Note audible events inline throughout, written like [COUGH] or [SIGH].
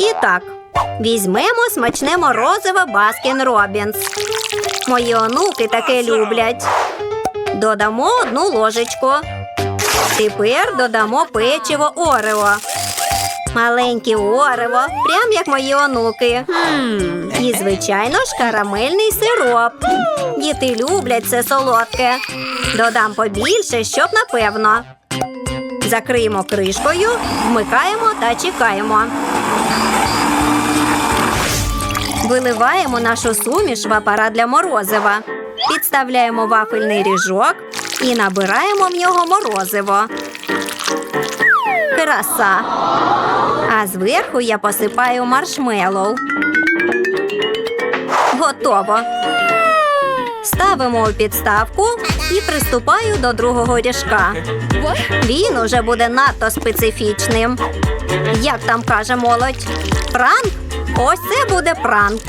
І так, візьмемо смачне морозиво Баскін Робінс. Мої онуки таке люблять. Додамо одну ложечку. Тепер додамо печиво Орео. Маленьке Орео, прям як мої онуки. І, звичайно ж, карамельний сироп. Діти люблять це солодке. Додам побільше, щоб напевно. Закриємо кришкою, вмикаємо та чекаємо. Виливаємо нашу суміш в апарат для морозива. Підставляємо вафельний ріжок і набираємо в нього морозиво. Краса. А зверху я посипаю маршмеллоу. Готово. Ставимо у підставку і приступаю до другого ріжка. Він уже буде надто специфічним. Як там каже молодь? Пранк? Ось це буде пранк.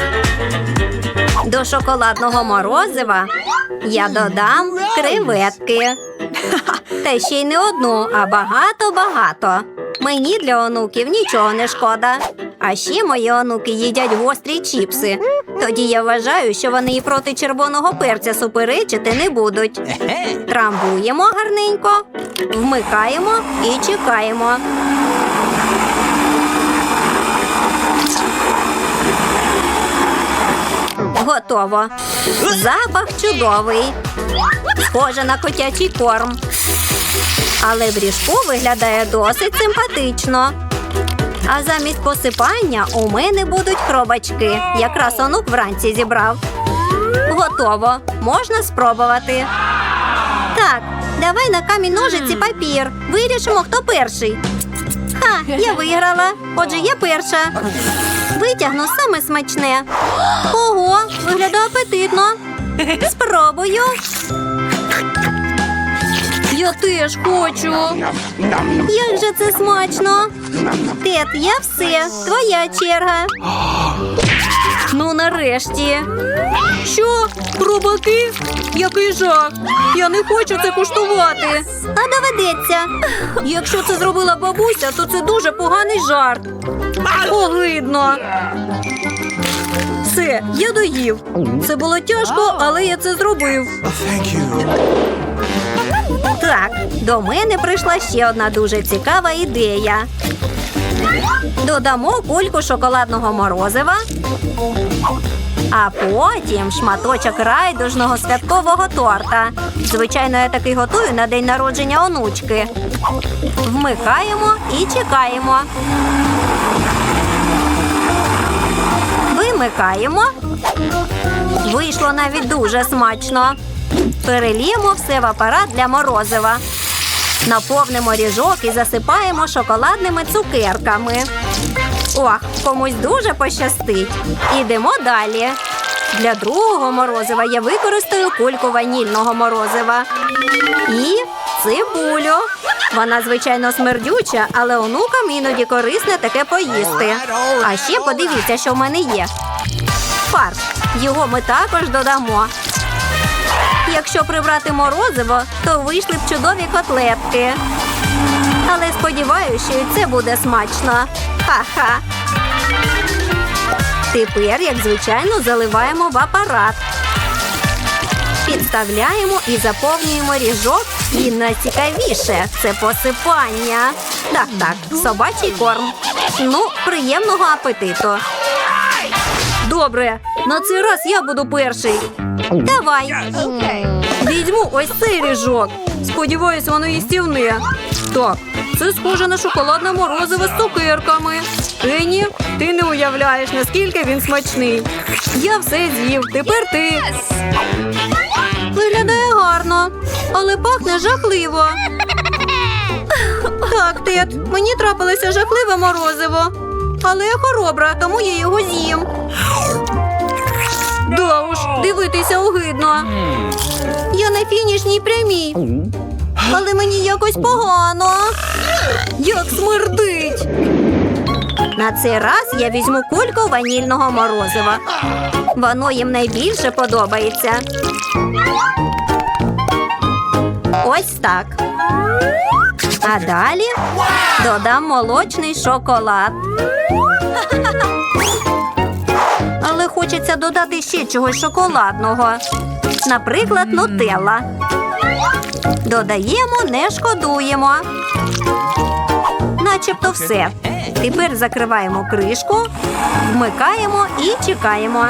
До шоколадного морозива я додам креветки. [LAUGHS] Та ще й не одну, а багато-багато. Мені для онуків нічого не шкода. А ще мої онуки їдять гострі чіпси. Тоді я вважаю, що вони і проти червоного перця суперечити не будуть. Трамбуємо гарненько, вмикаємо і чекаємо. Готово. Запах чудовий. Схоже на котячий корм. Але в ріжку виглядає досить симпатично. А замість посипання у мене будуть хробачки. Якраз онук вранці зібрав. Готово. Можна спробувати. Так, давай на камінь ножиці папір. Вирішимо, хто перший. Ха, я виграла. Отже, я перша. Витягну саме смачне. Ого, виглядає апетитно. Спробую. Я теж хочу. Як же це смачно. Тет, я все. Твоя черга. Ну, нарешті. Що? Хробаки? Який жах. Я не хочу це куштувати. А доведеться. Якщо це зробила бабуся, то це дуже поганий жарт. Огидно. Все, я доїв. Це було тяжко, але я це зробив. Так, до мене прийшла ще одна дуже цікава ідея. Додамо кульку шоколадного морозива, а потім шматочок райдужного святкового торта. Звичайно, я такий готую на день народження онучки. Вмикаємо і чекаємо. Вимикаємо. Вийшло навіть дуже смачно. Переліємо все в апарат для морозива. Наповнимо ріжок і засипаємо шоколадними цукерками. Ох, комусь дуже пощастить. Ідемо далі. Для другого морозива я використаю кульку ванільного морозива. І цибулю. Вона, звичайно, смердюча, але онукам іноді корисне таке поїсти. А ще подивіться, що в мене є. Фарш. Його ми також додамо. Якщо прибрати морозиво, то вийшли б чудові котлетки. Але сподіваюся, що і це буде смачно. Ха-ха. Тепер, як звичайно, заливаємо в апарат. Підставляємо і заповнюємо ріжок. І найцікавіше це посипання. Так, так, собачий корм. Ну, приємного апетиту. Добре, на цей раз я буду перший. Давай. Візьму ось цей ріжок. Сподіваюсь, воно їстівне. Так, це схоже на шоколадне морозиво з цукерками. Ені, ти не уявляєш, наскільки він смачний. Я все з'їв, тепер ти. Виглядає гарно, але пахне жахливо. [LAUGHS] Так, Тед, мені трапилося жахливе морозиво. Але я хоробра, тому я його з'їм. Дивитися огидно. Я на фінішній прямій. Але мені якось погано. Як смердить. На цей раз я візьму кульку ванільного морозива. Воно їм найбільше подобається. Ось так. А далі додам молочний шоколад. [LAUGHS] додати ще чогось шоколадного. Наприклад, нутелла. Додаємо, не шкодуємо. Начебто все. Тепер закриваємо кришку, вмикаємо і чекаємо.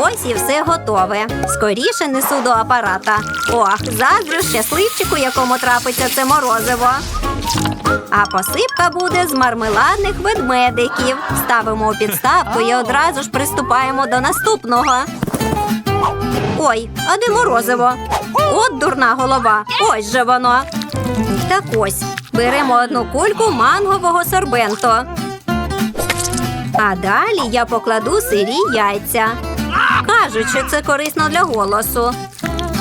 Ось і все готове. Скоріше несу до апарата. Ох, заздрю щасливчику, якому трапиться це морозиво. А посипка буде з мармеладних ведмедиків. Ставимо у підставку і одразу ж приступаємо до наступного. Ой, а де морозиво? От дурна голова. Ось же воно. Так ось беремо одну кульку мангового сорбенто. А далі я покладу сирі яйця. Кажуть, що це корисно для голосу.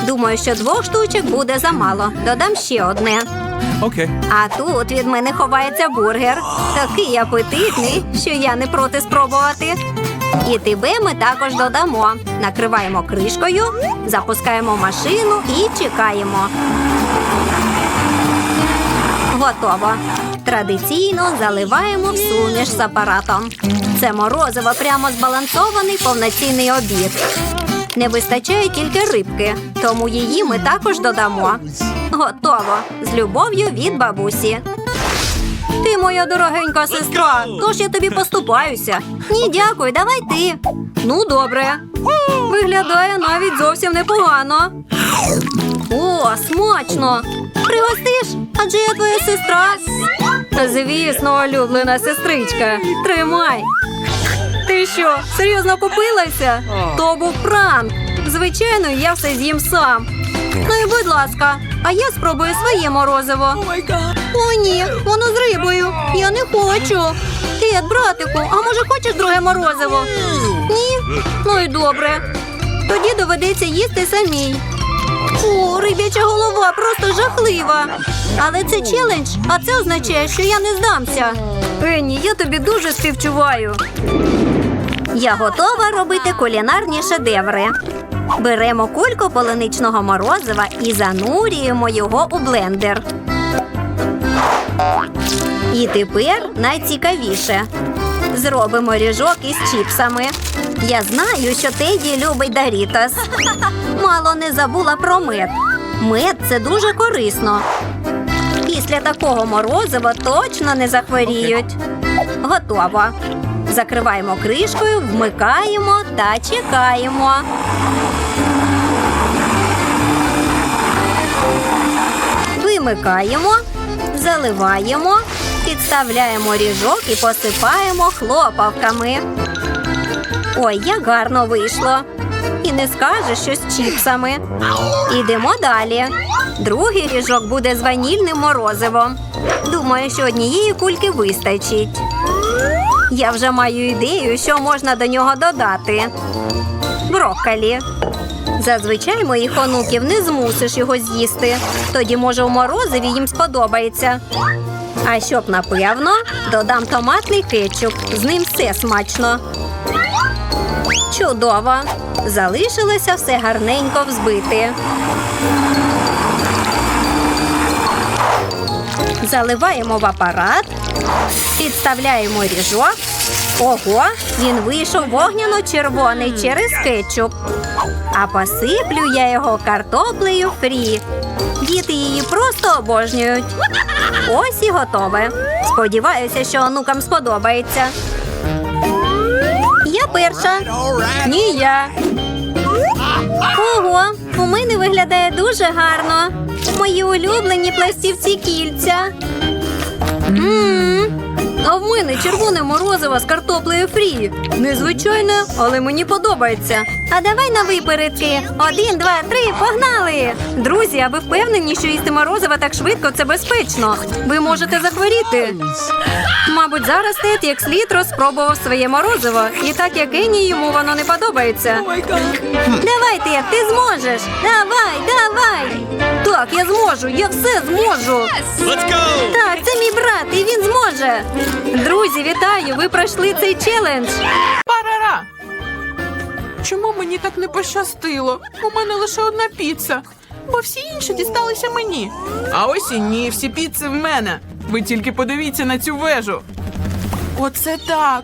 Думаю, що двох штучок буде замало. Додам ще одне. Okay. А тут від мене ховається бургер. Такий апетитний, що я не проти спробувати. І тебе ми також додамо. Накриваємо кришкою, запускаємо машину і чекаємо. Готово. Традиційно заливаємо в суміш з апаратом. Це морозиво прямо збалансований повноцінний обід. Не вистачає тільки рибки, тому її ми також додамо. Готово. З любов'ю від бабусі. Ти моя дорогенька сестра, тож я тобі поступаюся. Ні, дякую, давай ти. Ну, добре. Виглядає навіть зовсім непогано. О, смачно! Пригостиш? Адже я твоя сестра. Звісно, улюблена сестричка. Тримай. Ти що, серйозно купилася? То був пранк. Звичайно, я все з'їм сам. Ну і будь ласка, а я спробую своє морозиво. О, ні, воно з рибою. Я не хочу. Тед, братику, а може хочеш друге морозиво? Ні? Ну і добре. Тоді доведеться їсти самій. О, риб'яча голова просто жахлива. Але це челендж, а це означає, що я не здамся. Енні, я тобі дуже співчуваю. Я готова робити кулінарні шедеври. Беремо кульку полуничного морозива і занурюємо його у блендер. І тепер найцікавіше. Зробимо ріжок із чіпсами. Я знаю, що Теді любить Дарітос. Мало не забула про мед. Мед це дуже корисно. Після такого морозива точно не захворіють. Готово. Закриваємо кришкою, вмикаємо та чекаємо. Вимикаємо, заливаємо, підставляємо ріжок і посипаємо хлопавками. Ой, як гарно вийшло. І не скажеш, що з чіпсами. Ідемо далі. Другий ріжок буде з ванільним морозивом. Думаю, що однієї кульки вистачить. Я вже маю ідею, що можна до нього додати. Брокколі. Зазвичай моїх онуків не змусиш його з'їсти. Тоді, може, у морозиві їм сподобається. А щоб напевно, додам томатний кетчуп. З ним все смачно. Чудово. Залишилося все гарненько взбити. Заливаємо в апарат, підставляємо ріжок. Ого, він вийшов вогняно-червоний через кетчуп. А посиплю я його картоплею фрі. Діти її просто обожнюють. Ось і готове. Сподіваюся, що онукам сподобається. Я перша. Ні, я. Ого, у мене виглядає дуже гарно. Мої улюблені пластівці кільця. М-м, А в мене червоне морозиво з картоплею фрі. Незвичайне, але мені подобається. А давай на випередки. Один, два, три, погнали! Друзі, а ви впевнені, що їсти морозиво так швидко це безпечно? Ви можете захворіти. Мабуть, зараз Тед як слід розпробував своє морозиво, і так як Ені йому воно не подобається. Давай, Тед, ти зможеш! Давай, давай! Так, я зможу, я все зможу. Let's go! Так, це мій брат, і він зможе. Друзі, вітаю! Ви пройшли цей челендж. Парара! Чому мені так не пощастило? У мене лише одна піца, бо всі інші дісталися мені. А ось і ні, всі піци в мене. Ви тільки подивіться на цю вежу. Оце так.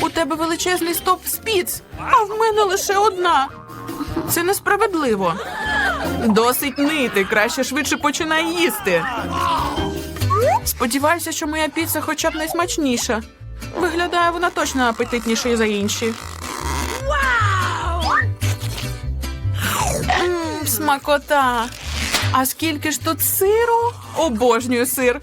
У тебе величезний стоп спіц, а в мене лише одна. Це несправедливо. Досить нити, краще швидше починай їсти. Сподіваюся, що моя піца хоча б найсмачніша. Виглядає вона точно апетитнішою за інші. Мм, смакота. А скільки ж тут сиру? Обожнюю сир.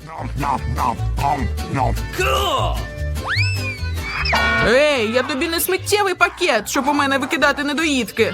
Ей, я тобі не сміттєвий пакет, щоб у мене викидати недоїдки.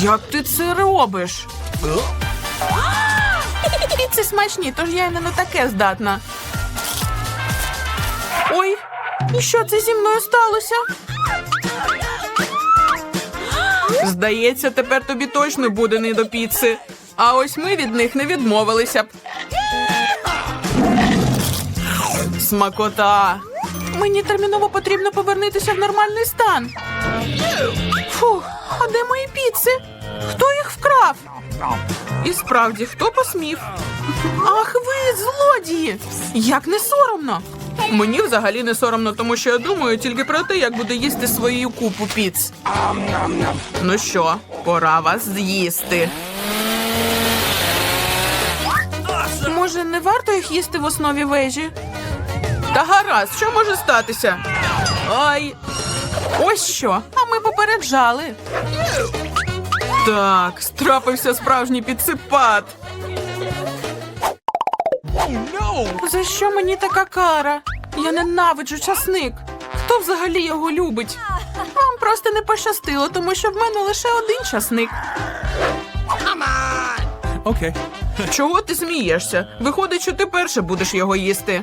Як ти це робиш? [LAUGHS] Піци смачні, тож я й не на таке здатна. Ой, і що це зі мною сталося? Здається, тепер тобі точно буде не до піци. А ось ми від них не відмовилися б. Смакота. Мені терміново потрібно повернутися в нормальний стан. Фух, а де мої піци? Хто їх вкрав? І справді, хто посмів? Ах ви, злодії! Як не соромно! Мені взагалі не соромно, тому що я думаю тільки про те, як буду їсти свою купу піц. Ну що, пора вас з'їсти. Може, не варто їх їсти в основі вежі? Та гаразд, що може статися? Ай. Ось що. А ми попереджали. Так, страпився справжній підсипат. За що мені така кара? Я ненавиджу часник. Хто взагалі його любить? Вам просто не пощастило, тому що в мене лише один часник. Okay. Чого ти смієшся? Виходить, що ти перше будеш його їсти.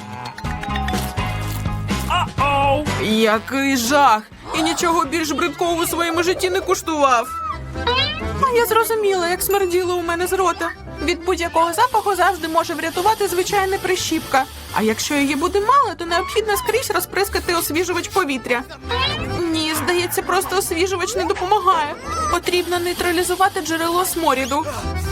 Який жах! І нічого більш бридкого у своєму житті не куштував. А я зрозуміла, як смерділо у мене з рота. Від будь-якого запаху завжди може врятувати звичайна прищіпка. А якщо її буде мало, то необхідно скрізь розприскати освіжувач повітря. Ні, здається, просто освіжувач не допомагає. Потрібно нейтралізувати джерело сморіду.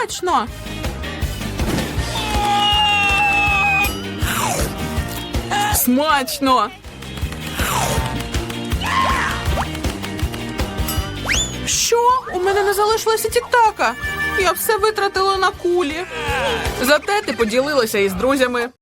Точно. Смачно. Що? У мене не залишилося тіктака. Я все витратила на кулі. Зате ти поділилася із друзями.